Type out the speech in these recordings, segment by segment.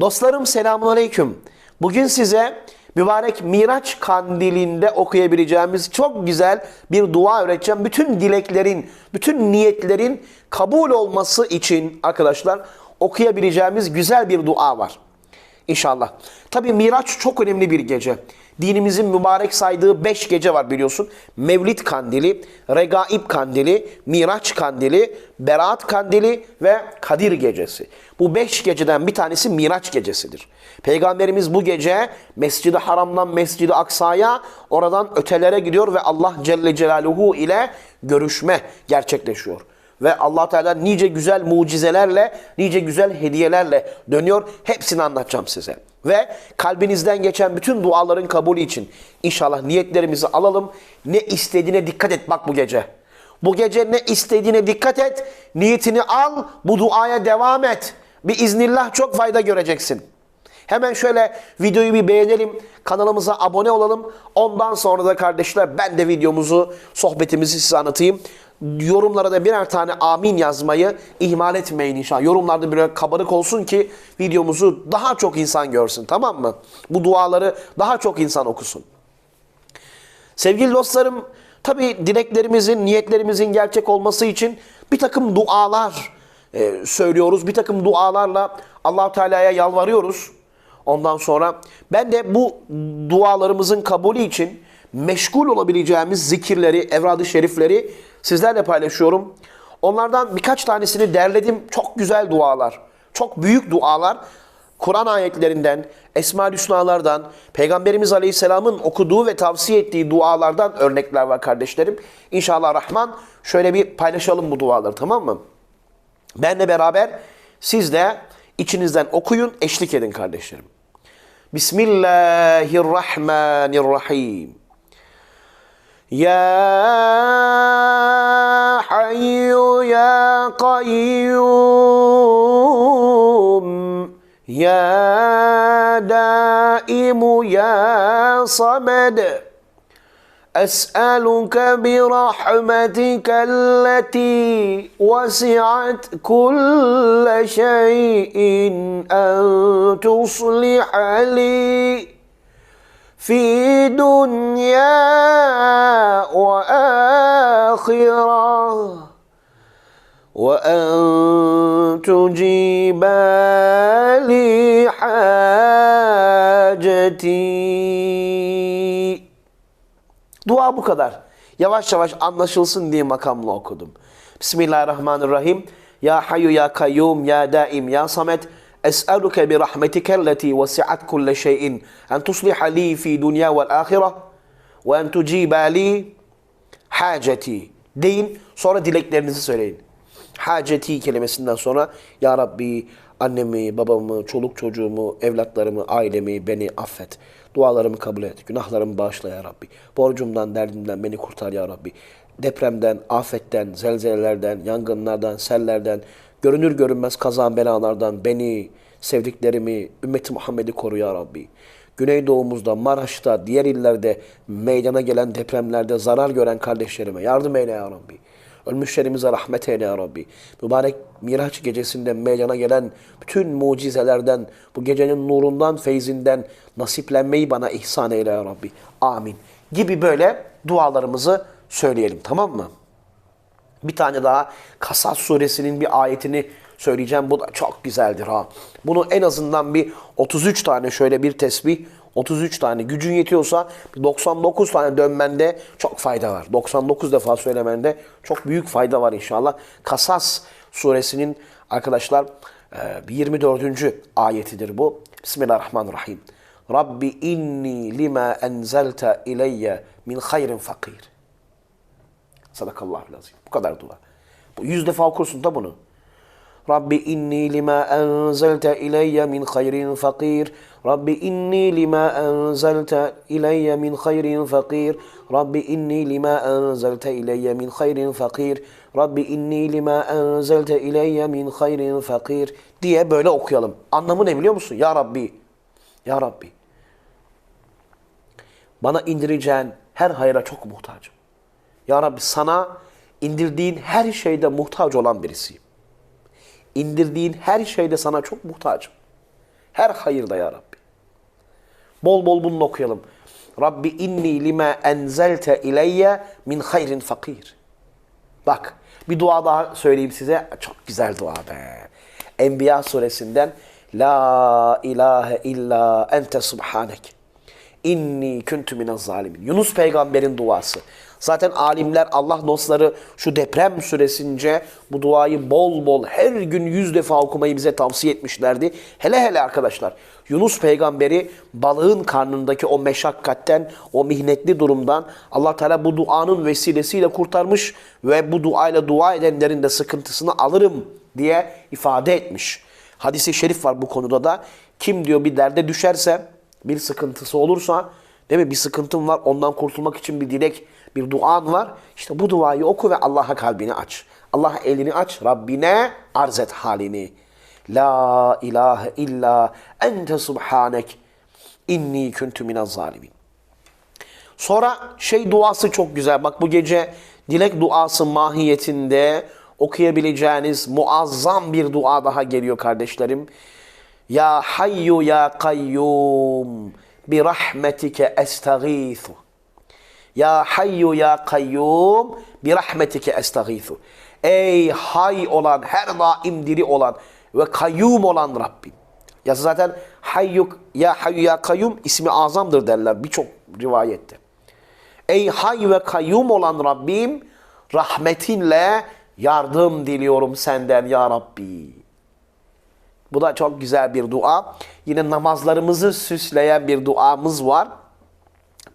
Dostlarım selamun aleyküm. Bugün size mübarek Miraç kandilinde okuyabileceğimiz çok güzel bir dua öğreteceğim. Bütün dileklerin, bütün niyetlerin kabul olması için arkadaşlar okuyabileceğimiz güzel bir dua var. İnşallah. Tabi Miraç çok önemli bir gece. Dinimizin mübarek saydığı beş gece var biliyorsun. Mevlid kandili, Regaib kandili, Miraç kandili, Berat kandili ve Kadir gecesi. Bu beş geceden bir tanesi Miraç gecesidir. Peygamberimiz bu gece Mescid-i Haram'dan Mescid-i Aksa'ya oradan ötelere gidiyor ve Allah Celle Celaluhu ile görüşme gerçekleşiyor. Ve allah Teala nice güzel mucizelerle, nice güzel hediyelerle dönüyor. Hepsini anlatacağım size. Ve kalbinizden geçen bütün duaların kabulü için inşallah niyetlerimizi alalım. Ne istediğine dikkat et bak bu gece. Bu gece ne istediğine dikkat et. Niyetini al, bu duaya devam et. Bir iznillah çok fayda göreceksin. Hemen şöyle videoyu bir beğenelim, kanalımıza abone olalım. Ondan sonra da kardeşler ben de videomuzu, sohbetimizi size anlatayım. Yorumlara da birer tane amin yazmayı ihmal etmeyin inşallah. Yorumlarda böyle kabarık olsun ki videomuzu daha çok insan görsün tamam mı? Bu duaları daha çok insan okusun. Sevgili dostlarım, tabi dileklerimizin, niyetlerimizin gerçek olması için bir takım dualar e, söylüyoruz. Bir takım dualarla allah Teala'ya yalvarıyoruz. Ondan sonra ben de bu dualarımızın kabulü için meşgul olabileceğimiz zikirleri, evrad-ı şerifleri sizlerle paylaşıyorum. Onlardan birkaç tanesini derledim. Çok güzel dualar, çok büyük dualar. Kur'an ayetlerinden, Esma-ül Hüsnalardan, Peygamberimiz Aleyhisselam'ın okuduğu ve tavsiye ettiği dualardan örnekler var kardeşlerim. İnşallah Rahman şöyle bir paylaşalım bu duaları tamam mı? Benle beraber siz de içinizden okuyun, eşlik edin kardeşlerim. Bismillahirrahmanirrahim. يا حي يا قيوم يا دائم يا صمد. أسألك برحمتك التي وسعت كل شيء أن تصلح لي. في دنيا وآخرة وأن تجيب لي حاجتي Dua bu kadar. Yavaş yavaş anlaşılsın diye makamla okudum. Bismillahirrahmanirrahim. Ya hayyu ya kayyum ya daim ya samet. Alleti vesi'at kulle şeyin en tusliha li fi dünya vel ahire ve en tuciba li haceti. Deyin sonra dileklerinizi söyleyin. Haceti kelimesinden sonra Ya Rabbi annemi, babamı, çoluk çocuğumu, evlatlarımı, ailemi, beni affet. Dualarımı kabul et. Günahlarımı bağışla ya Rabbi. Borcumdan, derdimden beni kurtar ya Rabbi. Depremden, afetten, zelzelelerden, yangınlardan, sellerden, görünür görünmez kazan belalardan beni, sevdiklerimi, ümmeti Muhammed'i koru ya Rabbi. Güneydoğumuzda, Maraş'ta, diğer illerde meydana gelen depremlerde zarar gören kardeşlerime yardım eyle ya Rabbi. Ölmüşlerimize rahmet eyle ya Rabbi. Mübarek Miraç gecesinde meydana gelen bütün mucizelerden, bu gecenin nurundan, feyzinden nasiplenmeyi bana ihsan eyle ya Rabbi. Amin. Gibi böyle dualarımızı söyleyelim tamam mı? Bir tane daha Kasas suresinin bir ayetini söyleyeceğim. Bu da çok güzeldir ha. Bunu en azından bir 33 tane şöyle bir tesbih 33 tane gücün yetiyorsa 99 tane dönmende çok fayda var. 99 defa söylemende çok büyük fayda var inşallah. Kasas suresinin arkadaşlar 24. ayetidir bu. Bismillahirrahmanirrahim. Rabbi inni lima enzelte ileyye min hayrin fakir. Sadakallahu lazim. Bu kadar dua. Bu yüz defa okursun da bunu. Rabbi inni lima enzelte ileyye min hayrin fakir. Rabbi inni lima enzelte ileyye min hayrin fakir. Rabbi inni lima enzelte ileyye min hayrin fakir. Rabbi inni lima enzelte ileyye min hayrin fakir diye böyle okuyalım. Anlamı ne biliyor musun? Ya Rabbi. Ya Rabbi. Bana indireceğin her hayra çok muhtacım. Ya Rabbi sana indirdiğin her şeyde muhtaç olan birisiyim. İndirdiğin her şeyde sana çok muhtacım. Her hayırda ya Rabbi. Bol bol bunu okuyalım. Rabbi inni lima enzelte ileyye min hayrin fakir. Bak bir dua daha söyleyeyim size. Çok güzel dua be. Enbiya suresinden La ilahe illa ente subhanek. İnni kuntu minez zalimin. Yunus peygamberin duası. Zaten alimler Allah dostları şu deprem süresince bu duayı bol bol her gün yüz defa okumayı bize tavsiye etmişlerdi. Hele hele arkadaşlar Yunus peygamberi balığın karnındaki o meşakkatten, o mihnetli durumdan Allah Teala bu duanın vesilesiyle kurtarmış ve bu duayla dua edenlerin de sıkıntısını alırım diye ifade etmiş. Hadisi şerif var bu konuda da. Kim diyor bir derde düşerse, bir sıkıntısı olursa, değil mi? Bir sıkıntın var, ondan kurtulmak için bir dilek, bir duan var. İşte bu duayı oku ve Allah'a kalbini aç. Allah'a elini aç, Rabbine arz et halini. La ilahe illa ente subhanek inni kuntu minez zalimin. Sonra şey duası çok güzel. Bak bu gece dilek duası mahiyetinde okuyabileceğiniz muazzam bir dua daha geliyor kardeşlerim. Ya hayyu ya kayyum bi rahmetike estağithu. Ya hayyu ya kayyum bi rahmetike estağithu. Ey hay olan, her daim diri olan ve kayyum olan Rabbim. Ya zaten hayyu ya hayyu ya kayyum ismi azamdır derler birçok rivayette. Ey hay ve kayyum olan Rabbim rahmetinle yardım diliyorum senden ya Rabbi. Bu da çok güzel bir dua. Yine namazlarımızı süsleyen bir duamız var.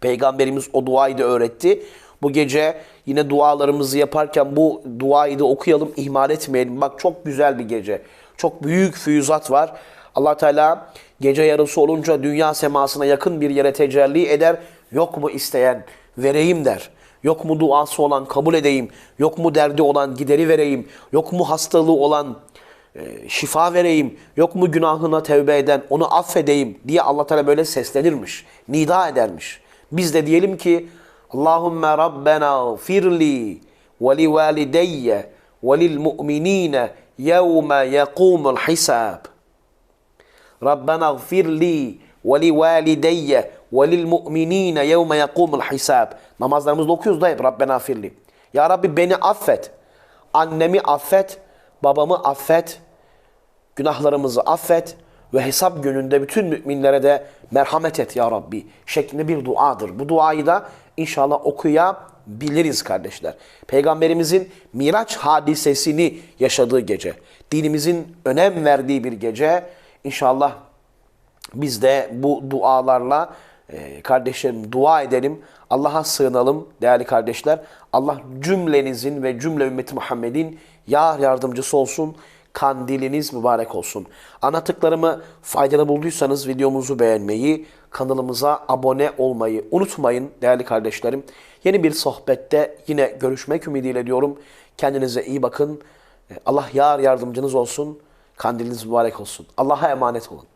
Peygamberimiz o duayı da öğretti. Bu gece yine dualarımızı yaparken bu duayı da okuyalım, ihmal etmeyelim. Bak çok güzel bir gece. Çok büyük füyüzat var. Allah Teala gece yarısı olunca dünya semasına yakın bir yere tecelli eder. Yok mu isteyen vereyim der. Yok mu duası olan kabul edeyim. Yok mu derdi olan gideri vereyim. Yok mu hastalığı olan e, şifa vereyim. Yok mu günahına tevbe eden onu affedeyim diye Allah Teala böyle seslenirmiş. Nida edermiş. Biz de diyelim ki Allahümme Rabbena firli ve li valideyye ve lil mu'minine yevme yekumul hisab. Rabbena gfirli ve li valideyye ve lil mu'minine yevme yekumul hisab. Namazlarımızda okuyoruz da hep Rabbena firli. Ya Rabbi beni affet. Annemi affet. Babamı affet. Günahlarımızı affet. Ve hesap gününde bütün müminlere de merhamet et ya Rabbi. Şeklinde bir duadır. Bu duayı da inşallah okuyabiliriz kardeşler. Peygamberimizin Miraç hadisesini yaşadığı gece. Dinimizin önem verdiği bir gece. İnşallah biz de bu dualarla e, kardeşlerim dua edelim. Allah'a sığınalım değerli kardeşler. Allah cümlenizin ve cümle ümmeti Muhammed'in yar yardımcısı olsun. Kandiliniz mübarek olsun. Anlattıklarımı faydalı bulduysanız videomuzu beğenmeyi, kanalımıza abone olmayı unutmayın değerli kardeşlerim. Yeni bir sohbette yine görüşmek ümidiyle diyorum. Kendinize iyi bakın. Allah yar yardımcınız olsun. Kandiliniz mübarek olsun. Allah'a emanet olun.